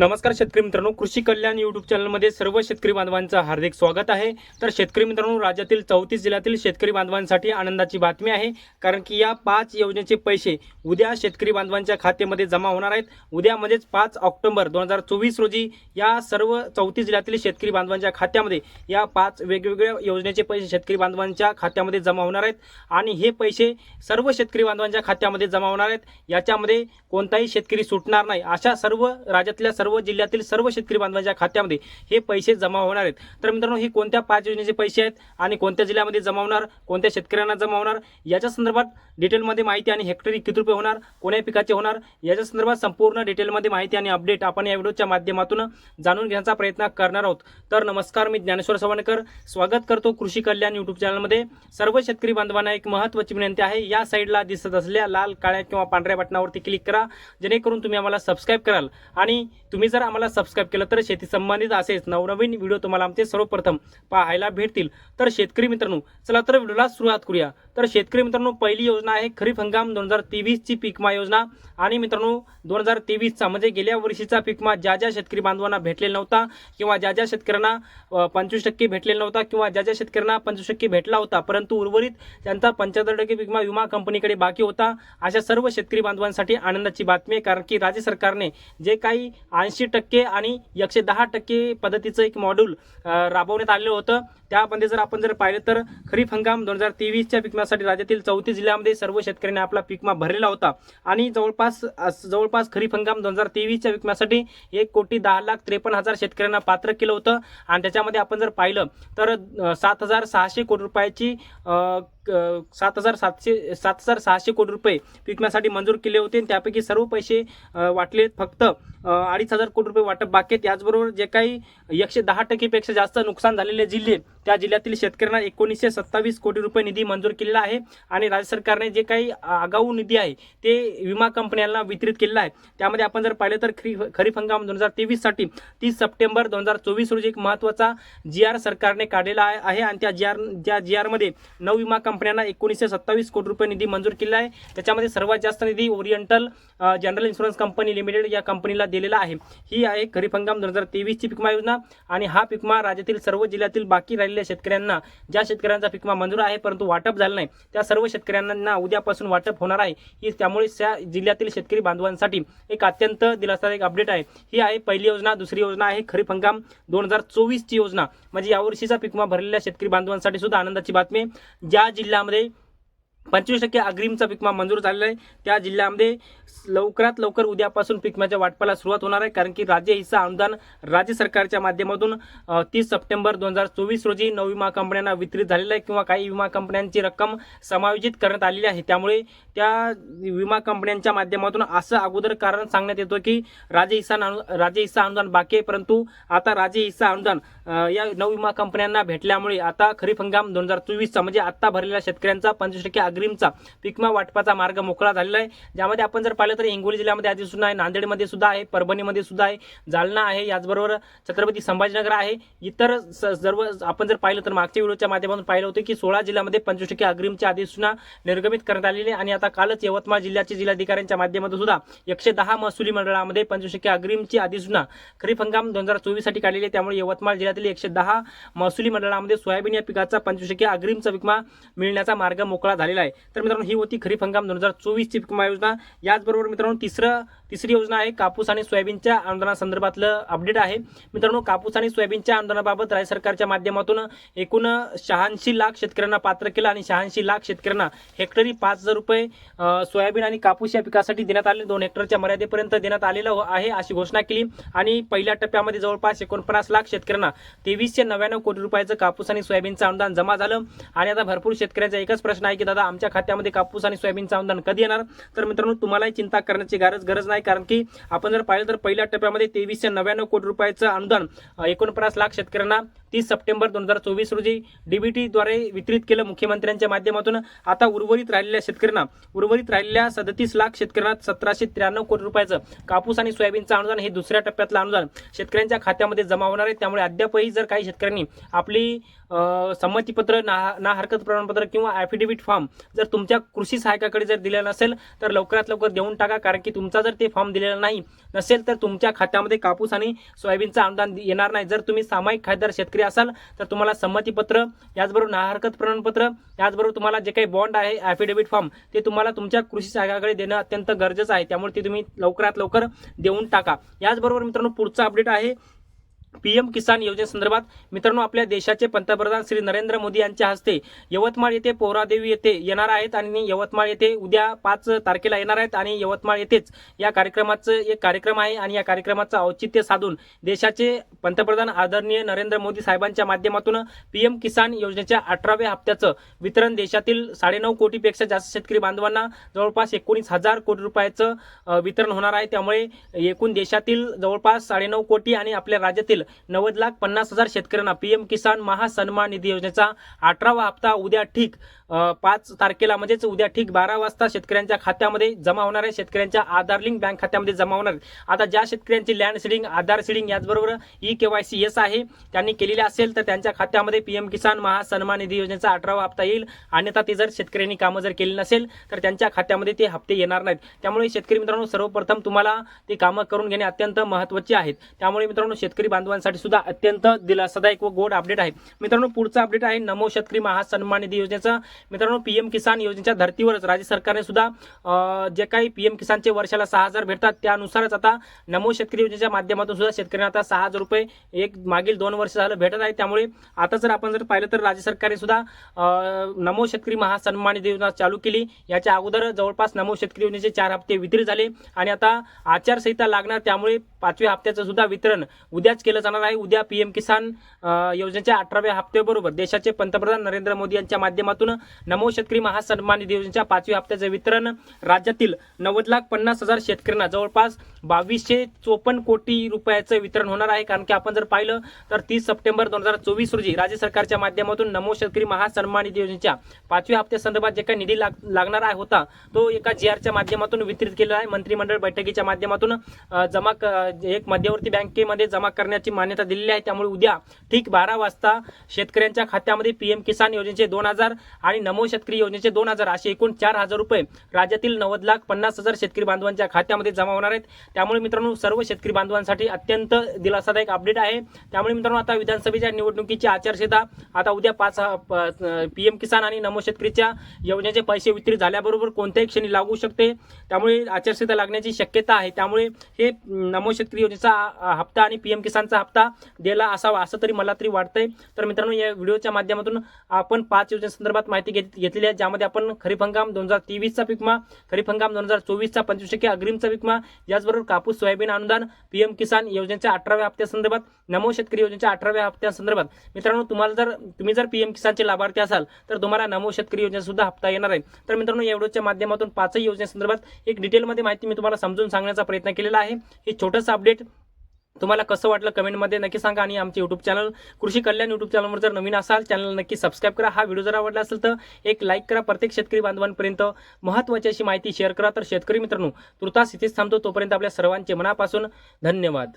नमस्कार शेतकरी मित्रांनो कृषी कल्याण यूट्यूब चॅनलमध्ये सर्व शेतकरी बांधवांचं हार्दिक स्वागत आहे. तर शेतकरी मित्रांनो राज्यातील चौतीस जिल्ह्यातील शेतकरी बांधवांसाठी आनंदाची बातमी आहे. कारण की या पाच योजनेचे पैसे उद्या शेतकरी बांधवांच्या खात्यामध्ये जमा होणार आहेत. उद्या म्हणजेच पाच ऑक्टोबर दोन हजार चोवीस रोजी या सर्व चौतीस जिल्ह्यातील शेतकरी बांधवांच्या खात्यामध्ये या पाच वेगवेगळ्या योजनेचे पैसे शेतकरी बांधवांच्या खात्यामध्ये जमा होणार आहेत. आणि हे पैसे सर्व शेतकरी बांधवांच्या खात्यामध्ये जमा होणार आहेत. याच्यामध्ये कोणताही शेतकरी सुटणार नाही. अशा सर्व राज्यातल्या सर्व जिल्ह्यातील सर्व शेतकरी बांधवांच्या खात्यामध्ये हे पैसे जमा होणार आहेत. तर मित्रांनो हे कोणत्या पाच योजनेचे पैसे आहेत आणि कोणत्या जिल्ह्यामध्ये जमा होणार कोणत्या शेतकऱ्यांना जमा होणार याच्या संदर्भात डिटेलमध्ये माहिती आणि हेक्टरी किती रुपये होणार कोण्या पिकाचे होणार याच्या संदर्भात संपूर्ण डिटेलमध्ये माहिती आणि अपडेट आपण या व्हिडिओच्या माध्यमातून जाणून घेण्याचा प्रयत्न करणार आहोत. तर नमस्कार मी ज्ञानेश्वर सवणकर. स्वागत करतो कृषी कल्याण युट्यूब चॅनलमध्ये सर्व शेतकरी बांधवांना एक महत्त्वाची विनंती आहे. या साईडला दिसत असलेल्या लाल काळ्या किंवा पांढऱ्या बटनावरती क्लिक करा. जेणेकरून तुम्ही आम्हाला सबस्क्राईब कराल आणि तुम्ही जर आम्हाला सबस्क्राईब केलं तर शेती संबंधित असेच नवनवीन व्हिडिओ तुम्हाला आमचे सर्वप्रथम पाहायला भेटतील. तर शेतकरी मित्रांनो चला तर व्हिडिओला सुरुवात करूया. तर शेतकरी मित्रांनो पहिली योजना आहे खरीप हंगाम दोन हजार तेवीसची पीकमा योजना. आणि मित्रांनो दोन हजार तेवीसचा म्हणजे गेल्या वर्षीचा पीकमा ज्या ज्या शेतकरी बांधवांना भेटलेला नव्हता किंवा ज्या ज्या शेतकऱ्यांना पंचवीस टक्के भेटलेला नव्हता किंवा ज्या ज्या शेतकऱ्यांना पंचवीस टक्के भेटला होता परंतु उर्वरित त्यांचा पंच्याहत्तर टक्के विमा विमा कंपनीकडे बाकी होता. अशा सर्व शेतकरी बांधवांसाठी आनंदाची बातमी आहे कारण की राज्य सरकारने जे काही ऐंशी टक्के आणि एकशे दहा टक्के पद्धतीचं एक मॉड्यूल राबवण्यात आलेलं होतं. त्यामध्ये जर आपण जर पाहिलं तर खरीप हंगाम दोन हजार तेवीसच्या पिकमासाठी राज्यातील चौतीस जिल्ह्यामध्ये सर्व शेतकऱ्यांनी आपला पिकमा भरलेला होता. आणि जवळपास जवळपास खरीप हंगाम दोन हजार तेवीसच्या विकम्यासाठी एक कोटी दहा लाख त्रेपन्न हजार शेतकऱ्यांना पात्र केलं होतं. आणि त्याच्यामध्ये आपण जर पाहिलं तर सात हजार सहाशे कोटी रुपयाची सात हजार सातशे सात हजार सहाशे कोटी रुपये पिकण्यासाठी मंजूर केले होते. त्यापैकी सर्व पैसे वाटले फक्त अडीच हजार कोटी रुपये वाटप बाकी आहेत. याचबरोबर जे काही एकशे दहा टक्केपेक्षा जास्त नुकसान झालेले जिल्हे त्या जिल्ह्यातील शेतकऱ्यांना एकोणीसशे सत्तावीस कोटी रुपये निधी मंजूर केलेला आहे आणि राज्य सरकारने जे काही आगाऊ निधी आहे ते विमा कंपन्यांना वितरित केलेला आहे. त्यामध्ये आपण जर पाहिलं तर खरी खरीप हंगाम दोन हजार तेवीससाठी तीस सप्टेंबर दोन हजार चोवीस रोजी एक महत्त्वाचा जी आर सरकारने काढलेला आहे आणि त्या जी आर त्या जी आरमध्ये नऊ विमा कंपन्यांना एकोणीसशे सत्तावीस कोटी रुपये निधी मंजूर केलेला आहे. त्याच्यामध्ये सर्वात जास्त निधी oriental general insurance company limited या कंपनीला दिलेला आहे. ही आहे खरीप हंगाम दोन हजार तेवीसची पिकमा योजना आणि हा पिकमा राज्यातील सर्व जिल्ह्यातील बाकी राहिलेल्या शेतकऱ्यांना ज्या शेतकऱ्यांचा पिकमा मंजूर आहे परंतु वाटप झालं नाही त्या सर्व शेतकऱ्यांना उद्यापासून वाटप होणार आहे. ही त्यामुळे त्या जिल्ह्यातील शेतकरी बांधवांसाठी एक अत्यंत दिलासादायक अपडेट आहे. ही आहे पहिली योजना दुसरी योजना आहे खरीप हंगाम दोन हजार चोवीसची योजना. म्हणजे यावर्षीचा पिकमा भरलेल्या शेतकरी बांधवांसाठी सुद्धा आनंदाची बातमी ज्या जिल्ह्यामध्ये पंचवीस टक्के अग्रिमचा पिकमा मंजूर झालेला आहे. त्या जिल्ह्यामध्ये लवकरात लवकर उद्यापासून पिकम्याच्या वाटपाला सुरुवात होणार आहे. कारण की राज्य हिस्सा अनुदान राज्य सरकारच्या माध्यमातून तीस सप्टेंबर दोन हजार चोवीस रोजी नऊ विमा कंपन्यांना वितरित झालेलं आहे किंवा काही विमा कंपन्यांची रक्कम समायोजित करण्यात आलेली आहे. त्यामुळे त्या विमा कंपन्यांच्या माध्यमातून असं अगोदर कारण सांगण्यात येतो की राज्य हिस्सा अनु- राज्य हिस्सा अनुदान बाकी आहे. परंतु आता राज्य हिस्सा अनुदान या नऊ विमा कंपन्यांना भेटल्यामुळे आता खरीप हंगाम दोन हजार चोवीसचा म्हणजे आत्ता भरलेल्या शेतकऱ्यांचा पंचवीस टक्के अग्रिमचा पिकमा वाटपाचा मार्ग मोकळा झालेला आहे. ज्यामध्ये आपण जर पाहिलं तर हिंगोली जिल्ह्यामध्ये आधी सुद्धा आहे नांदेडमध्ये सुद्धा आहे परभणीमध्ये सुद्धा आहे जालना आहे याचबरोबर छत्रपती संभाजीनगर आहे. इतर स- सर्व आपण जर पाहिलं तर मागच्या व्हिडिओच्या माध्यमातून पाहिलं होतं की सोळा जिल्ह्यामध्ये पंचवीस टक्के अग्रिमची अधिसूचना निर्गमित करण्यात आलेली आणि आता कालच यवतमाळ जिल्ह्याचे जिल्हाधिकाऱ्यांच्या माध्यमातून सुद्धा एकशे दहा महसुली मंडळामध्ये पंचवीस टक्के अग्रिमची अधिसूचना खरीप हंगाम दोन हजार चोवीससाठी काढलेली आहे. त्यामुळे यवतमाळ जिल्ह्यातील एकशे दहा महसुली मंडळामध्ये सोयाबीन या पिकाचा पंचवीस टक्के अग्रिमचा विकमा मिळण्याचा मार्ग मोकळा झालेला आहे. तर मित्रांनो ही होती खरीप हंगाम दोन हजार चोवीसची विमा योजना. याचबरोबर मित्रांनो तिसरं तिसरी योजना आहे कापूस आणि सोयाबीनच्या अनुदानासंदर्भातलं अपडेट आहे. मित्रांनो कापूस आणि सोयाबीनच्या अनुदानाबाबत राज्य सरकारच्या माध्यमातून एकूण शहाऐंशी लाख शेतकऱ्यांना पात्र केलं आणि शहाऐंशी लाख शेतकऱ्यांना हेक्टरी पाच हजार रुपये सोयाबीन आणि कापूस या पिकासाठी देण्यात आले. दोन हेक्टरच्या मर्यादेपर्यंत देण्यात आलेलं हो आहे अशी घोषणा केली. आणि पहिल्या टप्प्यामध्ये जवळपास एकोणपन्नास लाख शेतकऱ्यांना तेवीसशे नव्याण्णव कोटी रुपयाचं कापूस आणि सोयाबीनचं अनुदान जमा झालं. आणि आता भरपूर शेतकऱ्यांचा एकच प्रश्न आहे की दादा आमच्या खात्यामध्ये कापूस आणि सोयाबीनचं अनुदान कधी येणार? तर मित्रांनो तुम्हालाही चिंता करण्याची गरज गरज नाही कारण की आपण जर पाहिलं तर पहिल्या टप्प्यामध्ये तेवीसशे नव्याण्णव कोटी रुपयाचं अनुदान एकोणपन्नास लाख शेतकऱ्यांना तीस सप्टेंबर दोन हजार चोवीस रोजी डीबीटीद्वारे वितरित केलं मुख्यमंत्र्यांच्या माध्यमातून. आता उर्वरित राहिलेल्या शेतकऱ्यांना उर्वरित राहिलेल्या सदतीस लाख शेतकऱ्यांना सतराशे त्र्याण्णव कोटी रुपयाचं कापूस आणि सोयाबीनचं अनुदान हे दुसऱ्या टप्प्यातलं अनुदान शेतकऱ्यांच्या खात्यामध्ये जमा होणार आहे. त्यामुळे अद्यापही जर काही शेतकऱ्यांनी आपली संमतीपत्र ना ना हरकत प्रमाणपत्र किंवा ॲफिडेव्हिट फॉर्म जर तुमच्या कृषी सहायकाकडे जर दिलेला नसेल तर लवकरात लवकर देऊन टाका. कारण की तुमचा जर ते फॉर्म दिलेला नाही नसेल तर तुमच्या खात्यामध्ये कापूस आणि सोयाबीनचं अनुदान येणार नाही. जर तुम्ही सामायिक खासदार शेतकरी असाल तर तुम्हाला संमतीपत्र याचबरोबर ना हरकत प्रमाणपत्र याचबरोबर तुम्हाला जे काही बॉन्ड आहे ॲफिडेव्हिट फॉर्म ते तुम्हाला तुमच्या कृषी सहायकाकडे देणं अत्यंत गरजेचं आहे. त्यामुळे ते तुम्ही लवकरात लवकर देऊन टाका. याचबरोबर मित्रांनो पुढचा अपडेट आहे. पीएम किसान योजनेसंदर्भात मित्रांनो आपल्या देशाचे पंतप्रधान श्री नरेंद्र मोदी यांच्या हस्ते यवतमाळ येथे पोहरादेवी येथे येणार आहेत आणि यवतमाळ येथे उद्या पाच तारखेला येणार आहेत आणि यवतमाळ येथेच या कार्यक्रमाचं एक कार्यक्रम आहे आणि या कार्यक्रमाचं औचित्य साधून देशाचे पंतप्रधान आदरणीय नरेंद्र मोदी साहेबांच्या माध्यमातून पीएम किसान योजनेच्या अठराव्या हप्त्याचं वितरण देशातील साडेनऊ कोटीपेक्षा जास्त शेतकरी बांधवांना जवळपास एकोणीस हजार कोटी रुपयाचं वितरण होणार आहे. त्यामुळे एकूण देशातील जवळपास साडेनऊ कोटी आणि आपल्या राज्यातील नव्वद लाख पन्नास हजार शेतकऱ्यांना पी एम किसान महासन्मान निधी योजनेचा अठरावा हप्ता उद्या ठीक पाच तारखेला म्हणजेच उद्या ठीक बारा वाजता शेतकऱ्यांच्या खात्यामध्ये जमा होणार आहे. शेतकऱ्यांच्या आधार लिंक बँक खात्यामध्ये जमा होणार आता ज्या शेतकऱ्यांची लँड सिडिंग आधार सिडिंग याचबरोबर E K Y C S आहे त्यांनी केलेली असेल तर त्यांच्या खात्यामध्ये पी एम किसान महासन्मान निधी योजनेचा अठरावा हप्ता येईल. अन्यथा ते जर शेतकऱ्यांनी कामं जर केली नसेल तर त्यांच्या खात्यामध्ये ते हप्ते येणार नाहीत. त्यामुळे शेतकरी मित्रांनो सर्वप्रथम तुम्हाला ते कामं करून घेणे अत्यंत महत्त्वाचे आहेत. त्यामुळे मित्रांनो शेतकरी बांधवांसाठी सुद्धा अत्यंत दिलासादायक व गोड अपडेट आहे. मित्रांनो पुढचा अपडेट आहे नमो शेतकरी महासन्मान निधी योजनेचा. मित्रांनो पीएम किसान योजनेच्या धर्तीवरच राज्य सरकारने सुद्धा जे काही पीएम किसानचे वर्षाला सहा हजार भेटतात त्यानुसारच आता नमो शेतकरी योजनेच्या माध्यमातून सुद्धा शेतकऱ्यांना आता सहा हजार रुपये एक मागील दोन वर्ष झालं भेटत आहे. त्यामुळे आता जर आपण जर पाहिलं तर राज्य सरकारने सुद्धा नमो शेतकरी महासन्मान निधी योजना चालू केली. याच्या अगोदर जवळपास नमो शेतकरी योजनेचे चार हप्ते वितरित झाले आणि आता आचारसंहिता लागणार. त्यामुळे पाचव्या हप्त्याचं सुद्धा वितरण उद्याच केलं जाणार आहे. उद्या पी एम किसान योजनेच्या अठराव्या हप्त्याबरोबर देशाचे पंतप्रधान नरेंद्र मोदी यांच्या माध्यमातून नमो शेतकरी महासन्मान निधी योजनेच्या पाचव्या हप्त्याचं वितरण राज्यातील नव्वद लाख पन्नास हजार शेतकऱ्यांना जवळपास बावीसशे चोपन्न कोटी रुपयाचं वितरण होणार आहे. कारण की आपण जर पाहिलं तर तीस सप्टेंबर दोन हजार चोवीस रोजी राज्य सरकारच्या माध्यमातून नमो शेतकरी महासन्मान निधी योजनेच्या पाचव्या हप्त्यासंदर्भात जे काही निधी लाग लागणार आहे होता तो एका जी आरच्या माध्यमातून वितरित केलेला आहे. मंत्रिमंडळ बैठकीच्या माध्यमातून जमा क- एक मध्यवर्ती बँकेमध्ये जमा करण्याची मान्यता दिलेली आहे. त्यामुळे उद्या ठीक बारा वाजता शेतकऱ्यांच्या खात्यामध्ये पी एम किसान योजनेचे दोन हजार आणि नमो शेतकरी योजनेचे दोन हजार असे एकूण चार हजार रुपये राज्यातील नव्वद लाख पन्नास हजार शेतकरी बांधवांच्या खात्यामध्ये जमा होणार आहेत. त्यामुळे मित्रांनो सर्व शेतकरी बांधवांसाठी अत्यंत दिलासादायक अपडेट आहे. त्यामुळे मित्रांनो आता विधानसभेच्या निवडणुकीची आचारसंहिता आता उद्या पाच पी एम किसान आणि नमो शेतकरीच्या योजनेचे पैसे वितरित झाल्याबरोबर कोणत्याही क्षणी लागू शकते. त्यामुळे आचारसंहिता लागण्याची शक्यता आहे. त्यामुळे हे नमो शेतकरी योजनेचा हप्ता आणि पीएम किसानचा हप्ता दिला असावा असं तरी मला तरी वाटतंय. तर मित्रांनो या व्हिडिओच्या माध्यमातून आपण पाच योजनेसंदर्भात माहिती घेत घेतलेली आहे ज्यामध्ये आपण खरीप हंगाम दोन हजार तेवीसचा पिकमा खरीप हंगाम दोन हजार चोवीसचा पंचवीस टक्के अग्रिमचा पिकमा याचबरोबर कापूस सोयाबीन अनुदान पीएम किसान योजनेच्या अठराव्या हप्त्यासंदर्भात नमो शेतकरी योजनेच्या अठराव्या हप्त्यासंदर्भात मित्रांनो तुम्हाला जर तुम्ही जर पीएम किसानचे लाभार्थी असाल तर तुम्हाला नमो शेतकरी योजनेसुद्धा हप्ता येणार आहे. तर मित्रांनो या व्हिडिओच्या माध्यमातून पाचही योजनेसंदर्भात एक डिटेलमध्ये माहिती मी तुम्हाला समजून सांगण्याचा प्रयत्न केलेला आहे. हे छोटंसं अपडेट तुम्हाला कसं वाटलं कमेंटमध्ये नक्की सांगा आणि आमचे यूट्यूब चॅनल कृषी कल्याण यूट्यूब चॅनलवर जर नवीन असाल चॅनल नक्की सबस्क्राईब करा. हा व्हिडिओ जर आवडला असेल तर एक लाईक करा प्रत्येक शेतकरी बांधवांपर्यंत. महत्त्वाची अशी माहिती शेअर करा. तर शेतकरी मित्रांनो तुर्तास इथेच थांबतो. तोपर्यंत आपल्या सर्वांचे मनापासून धन्यवाद.